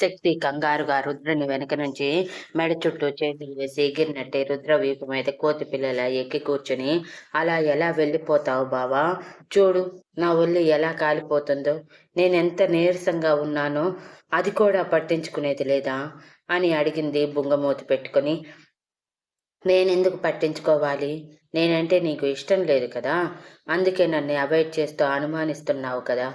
శక్తి కంగారుగా రుద్రని వెనక నుంచి మెడ చుట్టూ చేతులు వేసి ఎగిరినట్టే రుద్ర వీపు మీద కోతి పిల్లల ఎక్కి కూర్చుని అలా ఎలా వెళ్ళిపోతావు బావా? చూడు నా ఒళ్ళు ఎలా కాలిపోతుందో. నేనెంత నీరసంగా ఉన్నానో అది కూడా పట్టించుకునేది లేదా? అని అడిగింది బుంగమూతి పెట్టుకుని. నేనెందుకు పట్టించుకోవాలి? నేనంటే నీకు ఇష్టం లేదు కదా. అందుకే నన్ను అవాయిడ్ చేస్తూ అనుమానిస్తున్నావు కదా.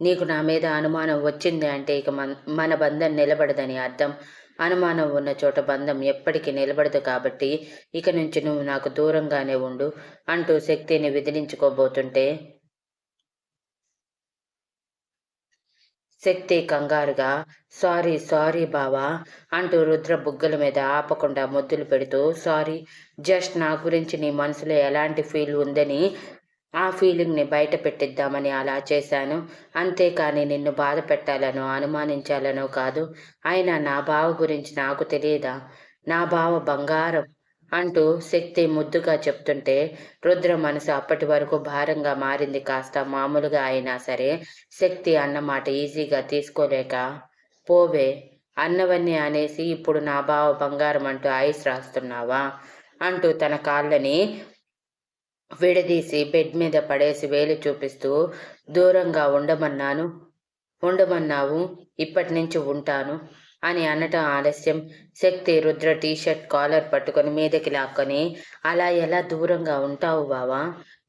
నీకు నా మీద అనుమానం వచ్చింది అంటే ఇక మన మన బంధం నిలబడదని అర్థం. అనుమానం ఉన్న చోట బంధం ఎప్పటికీ నిలబడదు కాబట్టి ఇక నుంచి నువ్వు నాకు దూరంగానే ఉండు అంటూ శక్తిని విదిలించుకోబోతుంటే శక్తి కంగారుగా సారీ సారీ బావా అంటూ రుద్ర బుగ్గల మీద ఆపకుండా ముద్దులు పెడుతూ సారీ జస్ట్ నా గురించి నీ మనసులో ఎలాంటి ఫీల్ ఉందని ఆ ఫీలింగ్ని బయట పెట్టిద్దామని అలా చేశాను. అంతేకాని నిన్ను బాధ పెట్టాలనో అనుమానించాలనో కాదు. అయినా నా బావ గురించి నాకు తెలియదా? నా బావ బంగారం అంటూ శక్తి ముద్దుగా చెప్తుంటే రుద్ర మనసు అప్పటి వరకు భారంగా మారింది. కాస్త మామూలుగా అయినా సరే శక్తి అన్నమాట ఈజీగా తీసుకోలేక పోవే. అన్నవన్నీ అనేసి ఇప్పుడు నా బావ బంగారం అంటూ ఐస్ రాస్తున్నావా? అంటూ తన కాళ్ళని విడదీసి బెడ్ మీద పడేసి వేలు చూపిస్తూ దూరంగా ఉండమన్నాను. ఉండమన్నావు. ఇప్పటి నుంచి ఉంటాను అని అనటం ఆలస్యం. శక్తి రుద్ర టీషర్ట్ కాలర్ పట్టుకొని మీదకి లాక్కొని అలా ఎలా దూరంగా ఉంటావు బావా?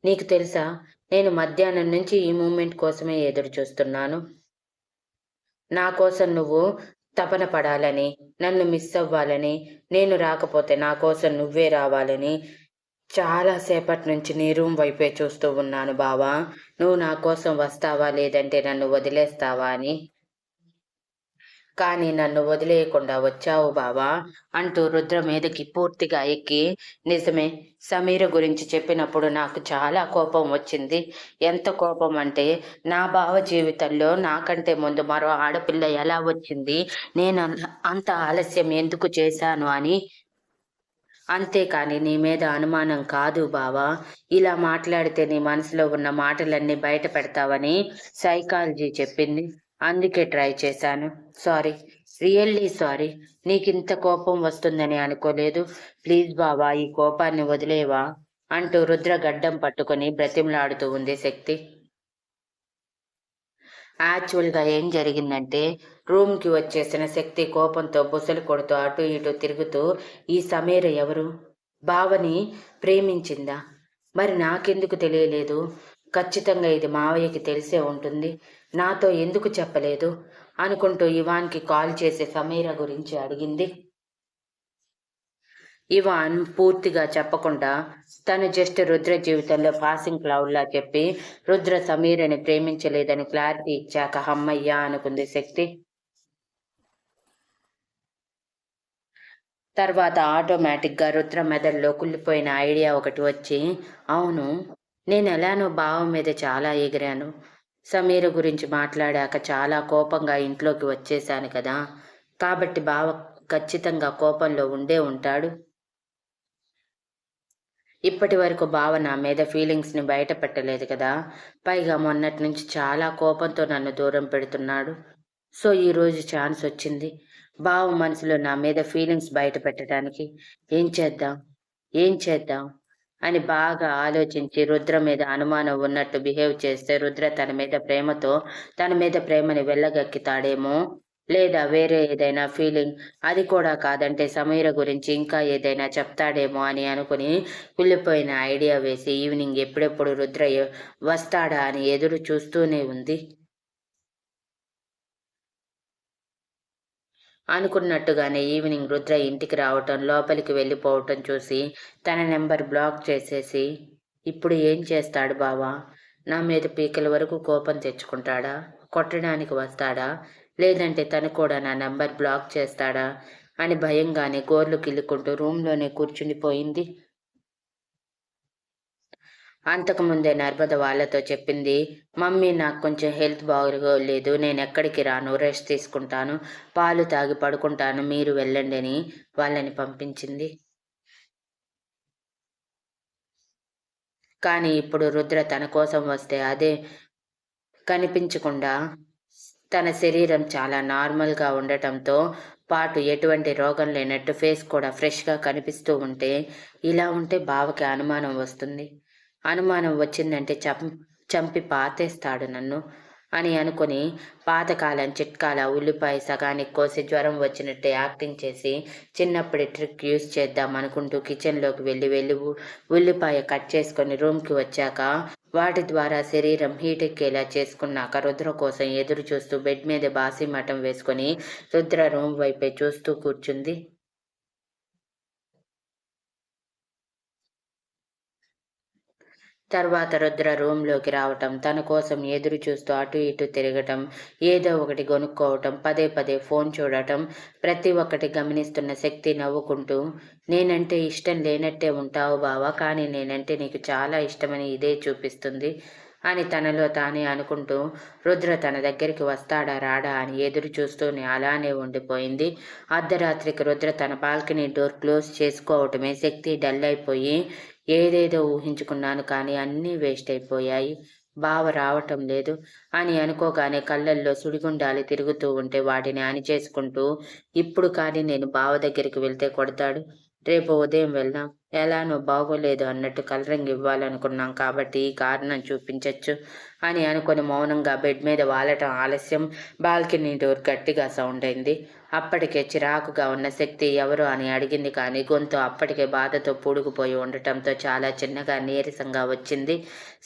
నీకు తెలుసా? నేను మధ్యాహ్నం నుంచి ఈ మూమెంట్ కోసమే ఎదురు చూస్తున్నాను నా కోసం నువ్వు తపన పడాలని నన్ను మిస్ అవ్వాలని నేను రాకపోతే నా కోసం నువ్వే రావాలని చాలా సేపటి నుంచి నీ రూమ్ వైపే చూస్తూ ఉన్నాను బావా. నువ్వు నా కోసం వస్తావా లేదంటే నన్ను వదిలేస్తావా అని. కానీ నన్ను వదిలేయకుండా వచ్చావు బావా అంటూ రుద్ర మీదకి పూర్తిగా ఎక్కి నిజమే సమీర గురించి చెప్పినప్పుడు నాకు చాలా కోపం వచ్చింది. ఎంత కోపం అంటే నా బావ జీవితంలో నాకంటే ముందు మరో ఆడపిల్ల ఎలా వచ్చింది? నేను అంత ఆలస్యం ఎందుకు చేశాను అని అంతేకాని నీ మీద అనుమానం కాదు బావా. ఇలా మాట్లాడితే నీ మనసులో ఉన్న మాటలన్నీ బయట పెడతావని సైకాలజీ చెప్పింది. అందుకే ట్రై చేశాను. Sorry really sorry. నీకింత కోపం వస్తుందని అనుకోలేదు. ప్లీజ్ బావా ఈ కోపాన్ని వదిలేవా? అంటూ రుద్ర గడ్డం పట్టుకుని బ్రతిమలాడుతూ ఉంది శక్తి. యాక్చువల్గా ఏం జరిగిందంటే రూమ్కి వచ్చేసిన శక్తి కోపంతో బుసలు కొడుతూ అటు ఇటు తిరుగుతూ ఈ సమీర ఎవరు? బావని ప్రేమించిందా? మరి నాకెందుకు తెలియలేదు? ఖచ్చితంగా ఇది మావయ్యకి తెలిసే ఉంటుంది. నాతో ఎందుకు చెప్పలేదు? అనుకుంటూ ఇవాన్కి కాల్ చేసి సమీర గురించి అడిగింది. ఇవాన్ పూర్తిగా చెప్పకుండా తను జస్ట్ రుద్ర జీవితంలో పాసింగ్ క్లౌడ్లా చెప్పి రుద్ర సమీరని ప్రేమించలేదని క్లారిటీ ఇచ్చాక హమ్మయ్యా అనుకుంది శక్తి. తర్వాత ఆటోమేటిక్గా రుద్ర మెదడులో కుళ్ళిపోయిన ఐడియా ఒకటి వచ్చి అవును నేను ఎలానో భావం మీద చాలా ఎగిరాను. సమీర గురించి మాట్లాడాక చాలా కోపంగా ఇంట్లోకి వచ్చేశాను కదా. కాబట్టి బావ ఖచ్చితంగా కోపంలో ఉండే ఉంటాడు. ఇప్పటి వరకు బావ నా మీద ఫీలింగ్స్ని బయట పెట్టలేదు కదా. పైగా మొన్నటి నుంచి చాలా కోపంతో నన్ను దూరం పెడుతున్నాడు. సో ఈరోజు ఛాన్స్ వచ్చింది. బావ మనసులో నా మీద ఫీలింగ్స్ బయట పెట్టడానికి ఏం చేద్దాం? ఏం చేద్దాం? అని బాగా ఆలోచించి రుద్ర మీద అనుమానం ఉన్నట్టు బిహేవ్ చేస్తే రుద్ర తన మీద ప్రేమతో తన మీద ప్రేమని వెళ్ళగక్కితాడేమో లేదా వేరే ఏదైనా ఫీలింగ్ అది కూడా కాదంటే సమీర గురించి ఇంకా ఏదైనా చెప్తాడేమో అని అనుకుని కుళ్ళిపోయిన ఐడియా వేసి ఈవినింగ్ ఎప్పుడెప్పుడు రుద్ర వస్తాడా అని ఎదురు చూస్తూనే ఉంది. అనుకున్నట్టుగానే ఈవినింగ్ రుద్ర ఇంటికి రావటం లోపలికి వెళ్ళిపోవటం చూసి తన నెంబర్ బ్లాక్ చేసేసి ఇప్పుడు ఏం చేస్తాడు బావా? నా మీద పీకల వరకు కోపం తెచ్చుకుంటాడా? కొట్టడానికి వస్తాడా? లేదంటే తను కూడా నా నెంబర్ బ్లాక్ చేస్తాడా? అని భయంగానే గోర్లు కిల్లుకుంటూ రూమ్లోనే కూర్చుండిపోయింది. అంతకుముందే నర్మద వాళ్ళతో చెప్పింది మమ్మీ నాకు కొంచెం హెల్త్ బాగోలేదు నేను ఎక్కడికి రాను రెస్ట్ తీసుకుంటాను పాలు తాగి పడుకుంటాను మీరు వెళ్ళండి అని వాళ్ళని పంపించింది. కానీ ఇప్పుడు రుద్ర తన కోసం వస్తే అదే కనిపించకుండా తన శరీరం చాలా నార్మల్గా ఉండటంతో పాటు ఎటువంటి రోగం లేనట్టు ఫేస్ కూడా ఫ్రెష్గా కనిపిస్తూ ఉంటే ఇలా ఉంటే బావకి అనుమానం వస్తుంది. అనుమానం వచ్చిందంటే చం చంపి పాతేస్తాడు నన్ను. అని అనుకుని పాతకాలం చిట్కాల ఉల్లిపాయ సగానికి కోసి జ్వరం వచ్చినట్టే యాక్టింగ్ చేసి చిన్నప్పటి ట్రిక్ యూజ్ చేద్దాం అనుకుంటూ కిచెన్లోకి వెళ్ళి వెళ్ళి ఉల్లిపాయ కట్ చేసుకొని రూమ్కి వచ్చాక వాటి ద్వారా శరీరం హీట్ ఎక్కేలా చేసుకున్నాక రుద్ర కోసం ఎదురు చూస్తూ బెడ్ మీద బాసి మఠం వేసుకొని రుద్ర రూమ్ వైపే చూస్తూ కూర్చుంది. తర్వాత రుద్ర రూమ్లోకి రావటం తన కోసం ఎదురు చూస్తూ అటు ఇటు తిరగటం ఏదో ఒకటి కొనుక్కోవటం పదే పదే ఫోన్ చూడటం ప్రతి ఒక్కటి గమనిస్తున్న శక్తి నవ్వుకుంటూ నేనంటే ఇష్టం లేనట్టే ఉంటావు బావా కానీ నేనంటే నీకు చాలా ఇష్టమని ఇదే చూపిస్తుంది అని తనలో తానే అనుకుంటూ రుద్ర తన దగ్గరికి వస్తాడా రాడా అని ఎదురు చూస్తూనే అలానే ఉండిపోయింది. అర్ధరాత్రికి రుద్ర తన బాల్కనీ డోర్ క్లోజ్ చేసుకోవటమే శక్తి డల్ అయిపోయి ఏదేదో ఊహించుకున్నాను కానీ అన్నీ వేస్ట్ అయిపోయాయి. బావ రావటం లేదు. అని అనుకోగానే కళ్ళల్లో సుడిగుండాలి తిరుగుతూ ఉంటే వాటిని అణిచేసుకుంటూ ఇప్పుడు కానీ నేను బావ దగ్గరికి వెళ్తే కొడతాడు. రేపు ఉదయం వెళ్దాం. ఎలానో బాగోలేదు అన్నట్టు కలరింగ్ ఇవ్వాలనుకున్నాం కాబట్టి ఈ కారణం చూపించచ్చు అని అనుకుని మౌనంగా బెడ్ మీద వాలటం ఆలస్యం. బాల్కనీ డోర్ గట్టిగా సౌండ్ అయింది. అప్పటికే చిరాకుగా ఉన్న శక్తి ఎవరు అని అడిగింది కానీ గొంతు అప్పటికే బాధతో పూడుకుపోయి ఉండటంతో చాలా చిన్నగా నీరసంగా వచ్చింది.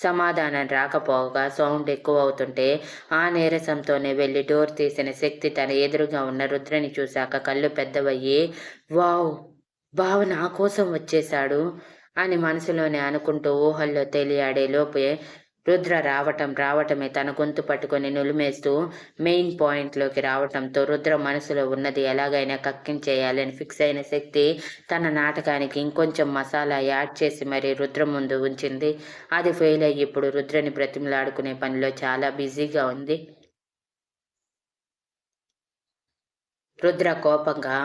సమాధానం రాకపోగా సౌండ్ ఎక్కువ అవుతుంటే ఆ నీరసంతోనే వెళ్ళి డోర్ తీసిన శక్తి తన ఎదురుగా ఉన్న రుద్రని చూశాక కళ్ళు పెద్దవయ్యి వావ్ బావ నా కోసం వచ్చేశాడు అని మనసులోనే అనుకుంటూ ఊహల్లో తేలియాడే లోపే రుద్ర రావటం రావటమే తన గొంతు పట్టుకొని నులిమేస్తూ మెయిన్ పాయింట్లోకి రావటంతో రుద్ర మనసులో ఉన్నది ఎలాగైనా కక్కించేయాలని ఫిక్స్ అయిన శక్తి తన నాటకానికి ఇంకొంచెం మసాలా యాడ్ చేసి మరీ రుద్ర ముందు ఉంచింది. అది ఫెయిల్ అయ్యి ఇప్పుడు రుద్రని బ్రతిమలాడుకునే పనిలో చాలా బిజీగా ఉంది. రుద్ర కోపంగా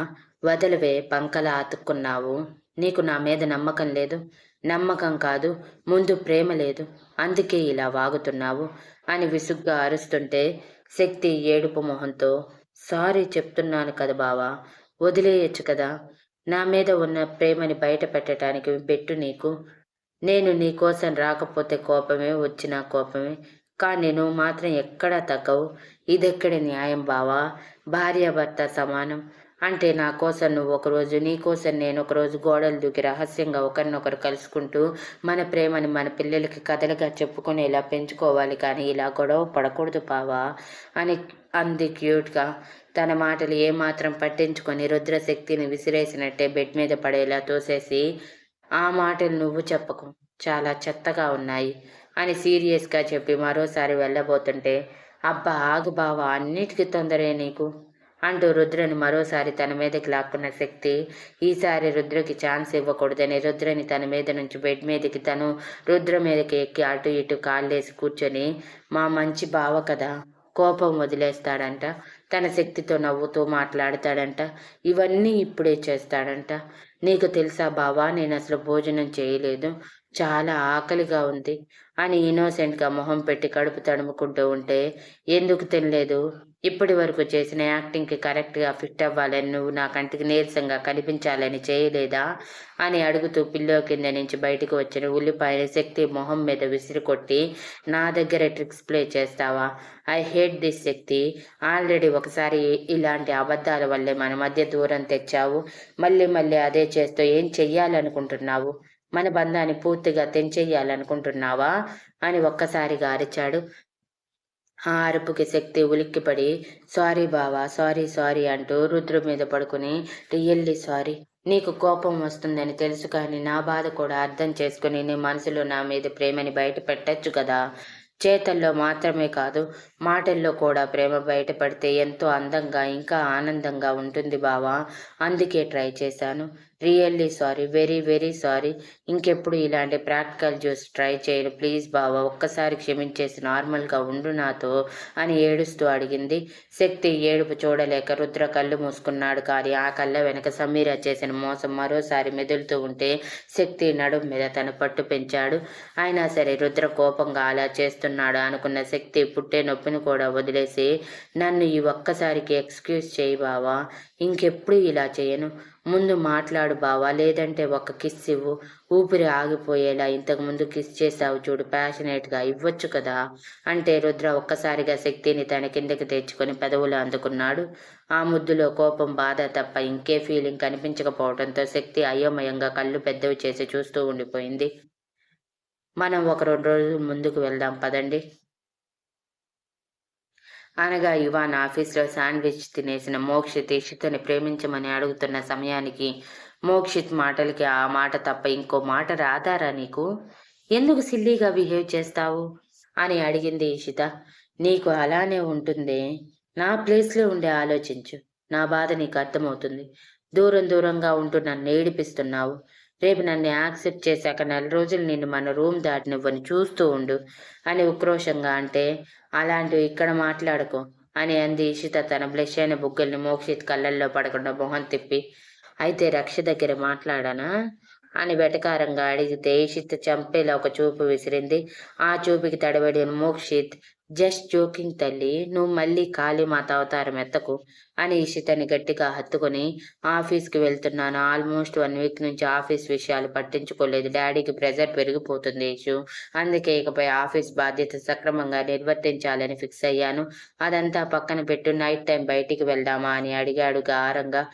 వదలవే పంకలా అతుక్కున్నావు. నీకు నా మీద నమ్మకం లేదు. నమ్మకం కాదు. ముందు ప్రేమ లేదు. అందుకే ఇలా వాగుతున్నావు అని విసుగ్గా అరుస్తుంటే శక్తి ఏడుపు మొహంతో సారీ చెప్తున్నాను కదా బావా వదిలేయచ్చు కదా. నా మీద ఉన్న ప్రేమని బయట పెట్టడానికి పెట్టు నీకు. నేను నీ కోసం రాకపోతే కోపమే వచ్చిన కోపమే. కానీ నువ్వు మాత్రం ఎక్కడా తగ్గవు. ఇదెక్కడ న్యాయం బావా? భార్యాభర్త సమానం. అంటే నా కోసం నువ్వు ఒకరోజు నీ కోసం నేను ఒకరోజు గోడలు దూకి రహస్యంగా ఒకరినొకరు కలుసుకుంటూ మన ప్రేమని మన పిల్లలకి కథలుగా చెప్పుకునేలా పెంచుకోవాలి కానీ ఇలా గొడవ పడకూడదు పావా అని అంది క్యూట్గా. తన మాటలు ఏమాత్రం పట్టించుకొని రుద్రశక్తిని విసిరేసినట్టే బెడ్ మీద పడేలా తోసేసి ఆ మాటలు నువ్వు చెప్పకు చాలా చెత్తగా ఉన్నాయి అని సీరియస్గా చెప్పి మరోసారి వెళ్ళబోతుంటే అబ్బా ఆగు బావా అన్నిటికీ తొందరే నీకు. అంటూ రుద్రని మరోసారి తన మీదకి లాక్కున్న శక్తి ఈసారి రుద్రకి ఛాన్స్ ఇవ్వకూడదని రుద్రని తన మీద నుంచి బెడ్ మీదకి తను రుద్ర మీదకి ఎక్కి అటు ఇటు కాళ్ళేసి కూర్చొని మా మంచి బావ కదా కోపం వదిలేస్తాడంట తన శక్తితో నవ్వుతూ మాట్లాడతాడంట ఇవన్నీ ఇప్పుడే చేస్తాడంట. నీకు తెలుసా బావా నేను అసలు భోజనం చేయలేదు చాలా ఆకలిగా ఉంది. అని ఇన్నోసెంట్గా మొహం పెట్టి కడుపు తడుముకుంటూ ఉంటే ఎందుకు తినలేదు? ఇప్పటి వరకు చేసిన యాక్టింగ్కి కరెక్ట్గా ఫిట్ అవ్వాలని నువ్వు నా కంటికి నీరసంగా కనిపించాలని చేయలేదా? అని అడుగుతూ పిల్లో కింద నుంచి బయటకు వచ్చిన ఉల్లిపాయల శక్తి మొహం మీద విసిరి కొట్టి నా దగ్గర ట్రిక్స్ ప్లే చేస్తావా? I hate this Shakti. Already ఒకసారి ఇలాంటి అబద్ధాల వల్లే మన మధ్య దూరం తెచ్చావు. మళ్ళీ మళ్ళీ అదే చేస్తూ ఏం చెయ్యాలనుకుంటున్నావు? మన బంధాన్ని పూర్తిగా తెంచెయ్యాలనుకుంటున్నావా అని ఒక్కసారిగా అరిచాడు. ఆ అరుపుకి శక్తి ఉలిక్కిపడి సారీ బావా సారీ సారీ అంటూ రుద్రు మీద పడుకుని రియల్లీ సారీ. నీకు కోపం వస్తుందని తెలుసు కానీ నా బాధ కూడా అర్థం చేసుకుని నీ మనసులో నా మీద ప్రేమని బయట పెట్టచ్చు కదా. చేతల్లో మాత్రమే కాదు మాటల్లో కూడా ప్రేమ బయటపడితే ఎంతో అందంగా ఇంకా ఆనందంగా ఉంటుంది బావా. అందుకే ట్రై చేశాను. Really sorry very very sorry ఇంకెప్పుడు ఇలాంటి ప్రాక్టికల్ జ్యూస్ ట్రై చేయను. ప్లీజ్ బావా ఒక్కసారి క్షమించేసి నార్మల్గా ఉండు నాతో అని ఏడుస్తూ అడిగింది. శక్తి ఏడుపు చూడలేక రుద్ర కళ్ళు మూసుకున్నాడు కానీ ఆ కళ్ళ వెనక సమీర చేసిన మోసం మరోసారి మెదులుతూ ఉంటే శక్తి నడుం మీద తన పట్టు పెంచాడు. అయినా సరే రుద్ర కోపంగా అలా చేస్తున్నాడు అనుకున్న శక్తి పుట్టే నొప్పిని కూడా వదిలేసి నన్ను ఈ ఒక్కసారికి ఎక్స్క్యూజ్ చేయి బావా ఇంకెప్పుడు ఇలా చేయను. ముందు మాట్లాడు బావా లేదంటే ఒక కిస్ ఇవ్వు. ఊపిరి ఆగిపోయేలా ఇంతకు ముందు కిస్ చేసావు చూడు ప్యాషనేట్గా ఇవ్వచ్చు కదా? అంటే రుద్ర ఒక్కసారిగా శక్తిని తన కిందకి తెచ్చుకొని పెదవులు అందుకున్నాడు. ఆ ముద్దులో కోపం బాధ తప్ప ఇంకే ఫీలింగ్ కనిపించకపోవడంతో శక్తి అయోమయంగా కళ్ళు పెద్దవి చేసి చూస్తూ ఉండిపోయింది. మనం ఒక రెండు రోజులు ముందుకు వెళ్దాం పదండి. అనగా ఇవాన్ ఆఫీస్లో శాండ్విచ్ తినేసిన మోక్షిత్ ఇషితని ప్రేమించమని అడుగుతున్న సమయానికి మోక్షిత్ మాటలకి ఆ మాట తప్ప ఇంకో మాట రాదారా నీకు? ఎందుకు సిల్లీగా బిహేవ్ చేస్తావు? అని అడిగింది ఇషిత. నీకు అలానే ఉంటుంది. నా ప్లేస్లో ఉండే ఆలోచించు. నా బాధ నీకు అర్థమవుతుంది. దూరం దూరంగా ఉంటూ నన్ను ఏడిపిస్తున్నావు. రేపు నన్ను యాక్సెప్ట్ చేశాక నెల రోజులు నిన్ను మన రూమ్ దాటినివ్వని చూస్తూ ఉండు అని ఉక్రోషంగా అంటే అలాంటివి ఇక్కడ మాట్లాడుకో అని అంది ఇషిత తన బ్లెష్ అయిన బుగ్గల్ని మోక్షిత్ కళ్ళల్లో పడకుండా మొహం తిప్పి. అయితే రక్ష దగ్గర మాట్లాడానా? అని వెటకారంగా అడిగితే ఇషిత్ చంపేలా ఒక చూపు విసిరింది. ఆ చూపుకి తడబడిన మోక్షిత్ జస్ట్ జోకింగ్ తల్లి నువ్వు మళ్ళీ కాళీమాత అవతారం ఎత్తకు అని ఇషితని గట్టిగా హత్తుకొని ఆఫీస్కి వెళ్తున్నాను. ఆల్మోస్ట్ వన్ వీక్ నుంచి ఆఫీస్ విషయాలు పట్టించుకోలేదు. డాడీకి ప్రెజర్ పెరిగిపోతుంది ఇషు. అందుకే ఇకపై ఆఫీస్ బాధ్యత సక్రమంగా నిర్వర్తించాలని ఫిక్స్ అయ్యాను. అదంతా పక్కన పెట్టు నైట్ టైం బయటికి వెళ్దామా అని అడిగాడు గారంగా.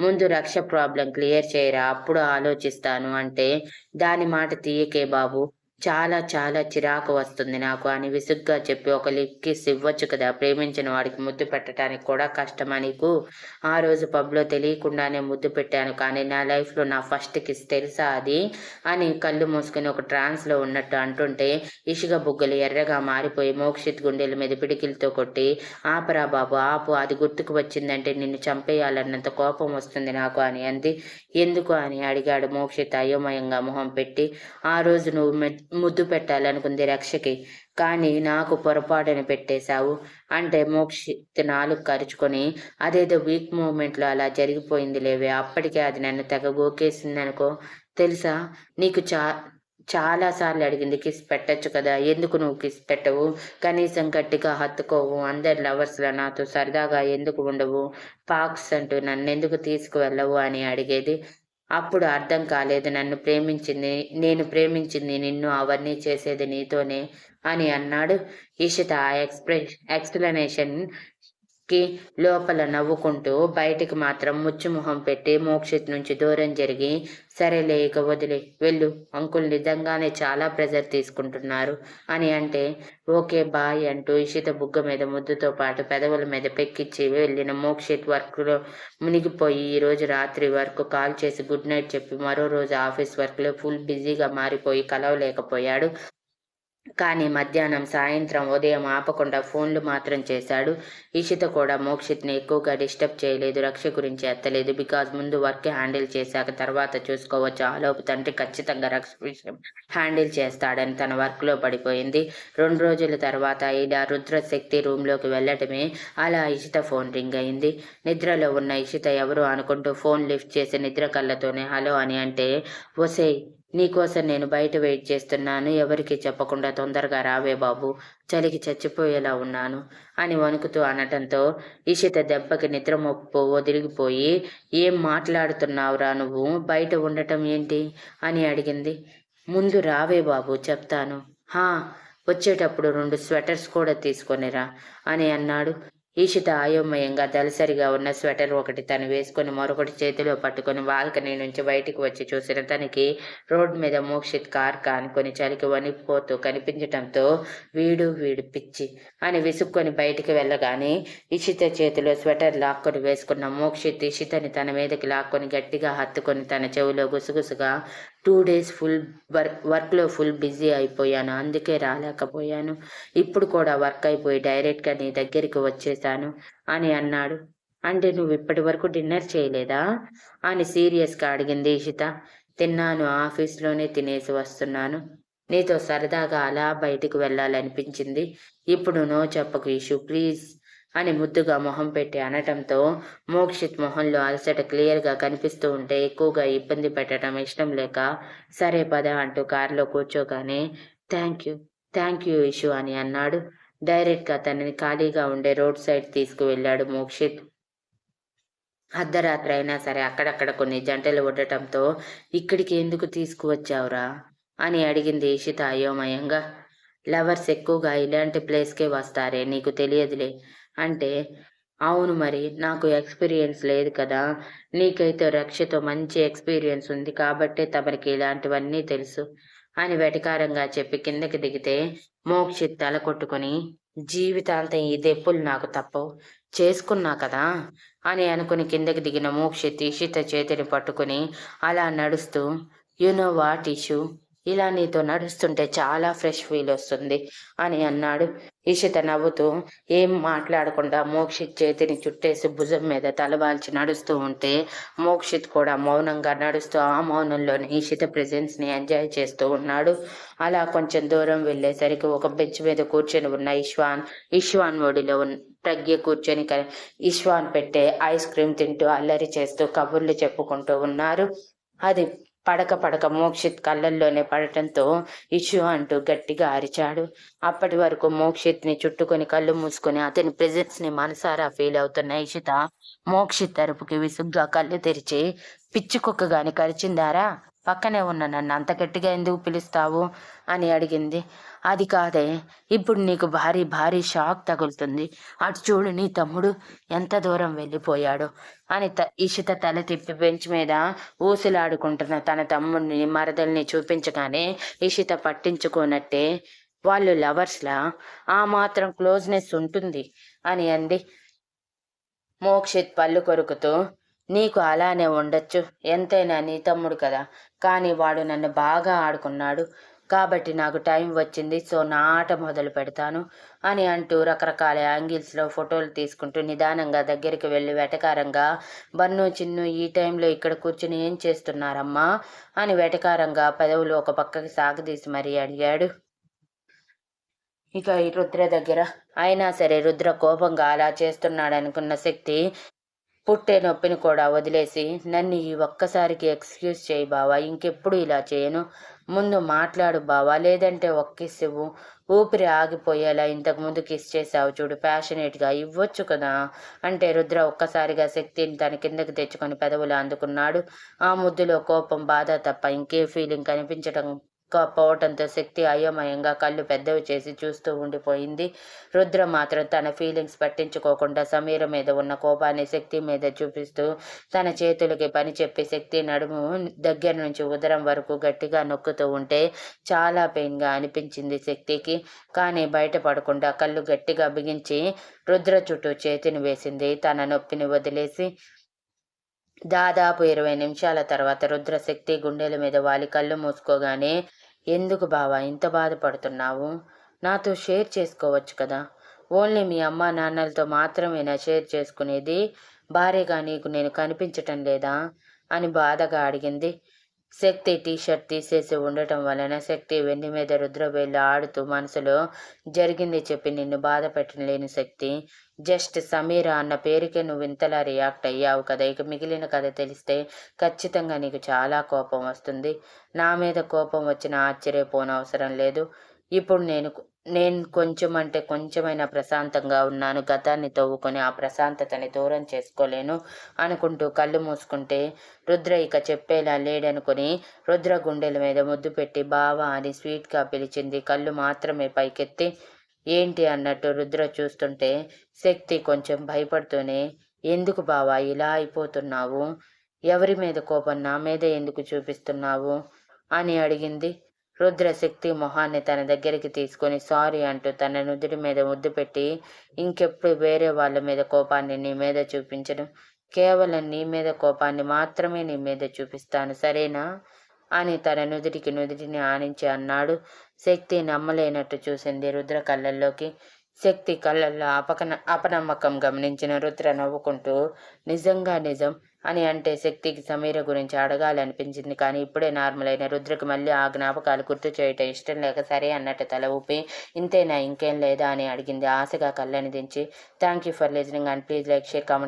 ముందు రక్ష ప్రాబ్లం క్లియర్ చేయరా? అప్పుడు ఆలోచిస్తాను అంటే దాని మాట తీయకే బాబు. చాలా చాలా చిరాకు వస్తుంది నాకు. అని విసుగ్గా చెప్పి ఒక లిప్ కిస్ ఇవ్వచ్చు కదా. ప్రేమించిన వాడికి ముద్దు పెట్టడానికి కూడా కష్టమా నీకు? ఆ రోజు పబ్లో తెలియకుండానే ముద్దు పెట్టాను. కానీ నా లైఫ్లో నా ఫస్ట్ కిస్ తెలుసా అది? అని కళ్ళు మూసుకుని ఒక ట్రాన్స్లో ఉన్నట్టు అంటుంటే ఇసుక బుగ్గలు ఎర్రగా మారిపోయి మోక్షిత్ గుండెల మీద పిడికిలతో కొట్టి ఆపరా బాబు ఆపు. అది గుర్తుకు వచ్చిందంటే నిన్ను చంపేయాలన్నంత కోపం వస్తుంది నాకు అని అంది. ఎందుకు? అని అడిగాడు మోక్షిత్ అయోమయంగా మొహం పెట్టి. ఆ రోజు నువ్వు ముద్దు పెట్టాలనుకుంది రక్షకి. కానీ నాకు పొరపాటున పెట్టేశావు. అంటే మోక్షిత్ నాలుగు కరుచుకొని అదేదో వీక్ మూమెంట్లో అలా జరిగిపోయింది లేవే అప్పటికే అది నన్ను తెగ గోకేసింది అనుకో తెలుసా? నీకు చా చాలా సార్లు అడిగింది కిస్ పెట్టచ్చు కదా? ఎందుకు నువ్వు కిస్ పెట్టవు? కనీసం గట్టిగా హత్తుకోవు. అందరి లవర్స్లో నాతో సరదాగా ఎందుకు ఉండవు? పాక్స్ అంటూ నన్ను ఎందుకు తీసుకువెళ్ళవు అని అడిగేది అప్పుడు అర్థం కాలేదు. నన్ను ప్రేమించింది నేను ప్రేమించింది నిన్ను అవన్నీ చేసేది నీతోనే అని అన్నాడు. ఇషిత ఎక్స్ప్రె ఎక్స్ప్లెనేషన్ కి లోపల నవ్వుకుంటూ బయటికి మాత్రం ముచ్చుముఖం పెట్టి మోక్షిత్ నుంచి దూరం జరిగి సరేలే ఇక వదిలే వెళ్ళు అంకుల్ నిజంగానే చాలా ప్రెజర్ తీసుకుంటున్నారు అని అంటే ఓకే బాయ్ అంటూ ఇషిత బుగ్గ మీద ముద్దుతో పాటు పెదవుల మీద పెక్కిచ్చి వెళ్ళిన మోక్షిత్ వర్క్లో మునిగిపోయి ఈ రోజు రాత్రి వరకు కాల్ చేసి గుడ్ నైట్ చెప్పి మరో రోజు ఆఫీస్ వర్క్లో ఫుల్ బిజీగా మారిపోయి కలవలేకపోయాడు. కానీ మధ్యాహ్నం సాయంత్రం ఉదయం ఆపకుండా ఫోన్లు మాత్రం చేశాడు. ఇషిత కూడా మోక్షిత్ని ఎక్కువగా డిస్టర్బ్ చేయలేదు రక్ష గురించి ఎత్తలేదు. బికాజ్ ముందు వర్క్ హ్యాండిల్ చేశాక తర్వాత చూసుకోవచ్చు. ఆలోపు తండ్రి ఖచ్చితంగా రక్ష విషయం హ్యాండిల్ చేస్తాడని తన వర్క్లో పడిపోయింది. రెండు రోజుల తర్వాత ఇలా రుద్రశక్తి రూమ్లోకి వెళ్ళటమే అలా ఇషిత ఫోన్ రింగ్ అయింది. నిద్రలో ఉన్న ఇషిత ఎవరు అనుకుంటూ ఫోన్ లిఫ్ట్ చేసి నిద్ర కళ్ళతోనే హలో అని అంటే ఒసేయ్ నీకోసం నేను బయట వెయిట్ చేస్తున్నాను. ఎవరికి చెప్పకుండా తొందరగా రావే బాబు చలికి చచ్చిపోయేలా ఉన్నాను అని వణుకుతూ అనటంతో ఇషిత దెబ్బకి నిద్రమొప్పు వదిలిగిపోయి ఏం మాట్లాడుతున్నావురా నువ్వు? బయట ఉండటం ఏంటి? అని అడిగింది. ముందు రావే బాబు చెప్తాను. హా వచ్చేటప్పుడు రెండు స్వెటర్స్ కూడా తీసుకొనిరా అని అన్నాడు. ఈషిత అయోమయంగా దళసరిగా ఉన్న స్వెటర్ ఒకటి తను వేసుకొని మరొకటి చేతిలో పట్టుకొని బాల్కనీ నుంచి బయటికి వచ్చి చూసిన తనకి రోడ్ మీద మోక్షిత్ కార్ కానుకొని చలికి వణిపోతూ కనిపించటంతో వీడు వీడు పిచ్చి అని విసుక్కొని బయటికి వెళ్ళగానే ఇషిత చేతిలో స్వెటర్ లాక్కొని వేసుకున్న మోక్షిత్ ఇషితని తన మీదకి లాక్కొని గట్టిగా హత్తుకొని తన చెవిలో గుసగుసగా టూ డేస్ ఫుల్ వర్క్ వర్క్లో ఫుల్ బిజీ అయిపోయాను. అందుకే రాలేకపోయాను. ఇప్పుడు కూడా వర్క్ అయిపోయి డైరెక్ట్గా నీ దగ్గరికి వచ్చేసాను అని అన్నాడు. అంటే నువ్వు ఇప్పటి వరకు డిన్నర్ చేయలేదా? అని సీరియస్గా అడిగింది ఇషిత. తిన్నాను ఆఫీస్లోనే తినేసి వస్తున్నాను. నీతో సరదాగా అలా బయటికి వెళ్ళాలనిపించింది. ఇప్పుడు నో చెప్పకు ఇషు ప్లీజ్. అని ముద్దుగా మొహం పెట్టి అనటంతో మోక్షిత్ మొహంలో అలసట క్లియర్గా కనిపిస్తూ ఉంటే ఎక్కువగా ఇబ్బంది పెట్టడం ఇష్టం లేక సరే పద అంటూ కారులో కూర్చోగానే thank you thank you Ishu అని అన్నాడు. డైరెక్ట్గా తనని ఖాళీగా ఉండే రోడ్ సైడ్ తీసుకువెళ్ళాడు మోక్షిత్. అర్ధరాత్రి అయినా సరే అక్కడక్కడ కొన్ని జంటలు ఉండటంతో ఇక్కడికి ఎందుకు తీసుకువచ్చావురా? అని అడిగింది ఇషిత అయోమయంగా. లవర్స్ ఎక్కువగా ఇలాంటి ప్లేస్కే వస్తారే నీకు తెలియదులే. అంటే అవును మరి నాకు ఎక్స్పీరియన్స్ లేదు కదా. నీకైతే రక్షతో మంచి ఎక్స్పీరియన్స్ ఉంది కాబట్టే తమరికి ఇలాంటివన్నీ తెలుసు అని వెటకారంగా చెప్పి కిందకి దిగితే మోక్షిత్ తల కొట్టుకుని జీవితాంతం ఈ దెప్పులు నాకు తప్పవు. చేసుకున్నా కదా అని అనుకుని కిందకి దిగిన మోక్షిత్ ఇషిత చేతిని పట్టుకుని అలా నడుస్తూ యునో వాట్ ఇష్యూ ఇలా నీతో నడుస్తుంటే చాలా ఫ్రెష్ ఫీల్ వస్తుంది అని అన్నాడు. ఇషిత నవ్వుతూ ఏం మాట్లాడకుండా మోక్షిత్ చేతిని చుట్టేసి భుజం మీద తలవాల్చి నడుస్తూ ఉంటే మోక్షిత్ కూడా మౌనంగా నడుస్తూ ఆ మౌనంలోని ఇషిత ప్రెజెన్స్ని ఎంజాయ్ చేస్తూ ఉన్నాడు. అలా కొంచెం దూరం వెళ్ళేసరికి ఒక బెంచ్ మీద కూర్చొని ఉన్న ఇష్వాన్ ఇష్వాన్ ఒడిలో ఉన్న ప్రజ్ఞ కూర్చొని ఇష్వాన్ పెట్టే ఐస్ క్రీమ్ తింటూ అల్లరి చేస్తూ కబుర్లు చెప్పుకుంటూ ఉన్నారు. అది పడక పడక మోక్షిత్ కళ్ళల్లోనే పడటంతో ఇష్యూ అంటూ గట్టిగా అరిచాడు. అప్పటి వరకు మోక్షిత్ని చుట్టుకొని కళ్ళు మూసుకొని అతని ప్రెజెన్స్ని మనసారా ఫీల్ అవుతున్న ఇషిత మోక్షిత్ తరపుకి విసుగ్గా కళ్ళు తెరిచి పిచ్చి కుక్క గాని కరిచిందారా? పక్కనే ఉన్న నన్ను అంత గట్టిగా ఎందుకు పిలుస్తావు? అని అడిగింది. అది కాదే ఇప్పుడు నీకు భారీ భారీ షాక్ తగులుతుంది. అటు చూడు నీ తమ్ముడు ఎంత దూరం వెళ్ళిపోయాడు అని త ఇషిత తల తిప్పి బెంచ్ మీద ఊసిలాడుకుంటున్న తన తమ్ముడిని మరదల్ని చూపించగానే ఇషిత పట్టించుకోనట్టే వాళ్ళు లవర్స్లా ఆ మాత్రం క్లోజ్నెస్ ఉంటుంది అని అంది. మోక్షిత్ పళ్ళు కొరుకుతూ నీకు అలానే ఉండొచ్చు ఎంతైనా నీ తమ్ముడు కదా కానీ వాడు నన్ను బాగా ఆడుకున్నాడు. కాబట్టి నాకు టైం వచ్చింది సో నా ఆట మొదలు పెడతాను అని అంటూ రకరకాల యాంగిల్స్లో ఫోటోలు తీసుకుంటూ నిదానంగా దగ్గరికి వెళ్ళి వెటకారంగా బన్ను చిన్ను ఈ టైంలో ఇక్కడ కూర్చుని ఏం చేస్తున్నారమ్మా? అని వెటకారంగా పెదవులు ఒక పక్కకి సాగదీసి మరీ అడిగాడు. ఇక ఈ రుద్ర దగ్గర అయినా సరే రుద్ర కోపంగా అలా చేస్తున్నాడనుకున్న శక్తి పుట్టే నొప్పిని కూడా వదిలేసి నన్ను ఈ ఒక్కసారికి ఎక్స్క్యూజ్ చేయి బావా ఇంకెప్పుడు ఇలా చేయను. ముందు మాట్లాడు బావా లేదంటే ఒక్కిస్ ఇవ్వు ఊపిరి ఆగిపోయేలా ఇంతకు ముందు కిస్ చేసావు చూడు ప్యాషనేట్గా ఇవ్వచ్చు కదా? అంటే రుద్ర ఒక్కసారిగా శక్తిని తన కిందకి తెచ్చుకొని పెదవులు అందుకున్నాడు. ఆ ముద్దులో కోపం బాధ తప్ప ఇంకే ఫీలింగ్ కనిపించడం పోవటంతో శక్తి అయోమయంగా కళ్ళు పెద్దవి చేసి చూస్తూ ఉండిపోయింది. రుద్ర మాత్రం తన ఫీలింగ్స్ పట్టించుకోకుండా సమీర మీద ఉన్న కోపాన్ని శక్తి మీద చూపిస్తూ తన చేతులకి పని చెప్పి శక్తి నడుము దగ్గర నుంచి ఉదరం వరకు గట్టిగా నొక్కుతూ ఉంటే చాలా పెయిన్గా అనిపించింది శక్తికి. కానీ బయటపడకుండా కళ్ళు గట్టిగా బిగించి రుద్ర చుట్టూ చేతిని వేసింది. తన నొప్పిని వదిలేసి దాదాపు ఇరవై నిమిషాల తర్వాత రుద్రశక్తి గుండెల మీద వాలి కళ్ళు మూసుకోగానే ఎందుకు బావా ఇంత బాధపడుతున్నావు? నాతో షేర్ చేసుకోవచ్చు కదా. ఓన్లీ మీ అమ్మా నాన్నలతో మాత్రమేనా షేర్ చేసుకునేది భార్యగా నీకు నేను కనిపించటం లేదా? అని బాధగా అడిగింది. శక్తి టీషర్ట్ తీసేసి ఉండటం వలన శక్తి వెండి మీద రుద్రవేళ్ళు ఆడుతూ మనసులో జరిగింది చెప్పి నిన్ను బాధ పెట్టలేని శక్తి. జస్ట్ సమీర అన్న పేరుకే నువ్వు ఇంతలా రియాక్ట్ అయ్యావు కదా. ఇక మిగిలిన కథ తెలిస్తే ఖచ్చితంగా నీకు చాలా కోపం వస్తుంది. నా మీద కోపం వచ్చిన ఆశ్చర్యపోనవసరం లేదు. ఇప్పుడు నేను నేను కొంచెం అంటే కొంచెమైనా ప్రశాంతంగా ఉన్నాను. గతాన్ని తవ్వుకొని ఆ ప్రశాంతతని దూరం చేసుకోలేను అనుకుంటూ కళ్ళు మూసుకుంటే రుద్ర ఇక చెప్పేలా లేడనుకొని రుద్ర గుండెల మీద ముద్దు పెట్టి బావా అని స్వీట్గా పిలిచింది. కళ్ళు మాత్రమే పైకెత్తి ఏంటి అన్నట్టు రుద్ర చూస్తుంటే శక్తి కొంచెం భయపడుతూనే ఎందుకు బావా ఇలా అయిపోతున్నావు? ఎవరి మీద కోపం నా మీద ఎందుకు చూపిస్తున్నావు? అని అడిగింది. రుద్రశక్తి మొహాన్ని తన దగ్గరికి తీసుకొని సారీ అంటూ తన నుదుటి మీద ముద్దు పెట్టి ఇంకెప్పుడు వేరే వాళ్ళ మీద కోపాన్ని నీ మీద చూపించడం కేవలం నీ మీద కోపాన్ని మాత్రమే నీ మీద చూపిస్తాను సరేనా అని తన నుదుటికి నుదుటిని ఆనించి అన్నాడు. శక్తి నమ్మలేనట్టు చూసింది రుద్ర కళ్ళల్లోకి. శక్తి కళ్ళల్లో అపకన అపనమ్మకం గమనించిన రుద్ర నవ్వుకుంటూ నిజంగా నిజం. అని అంటే శక్తికి సమీర గురించి అడగాలనిపించింది. కానీ ఇప్పుడే నార్మల్ అయిన రుద్రకు మళ్ళీ ఆ జ్ఞాపకాలు గుర్తు చేయటం ఇష్టం లేక సరే అన్నట్టు తల ఊపి ఇంతేనా ఇంకేం లేదా? అని అడిగింది. ఆశగా కళ్ళని దించి thank you for listening and please like share comment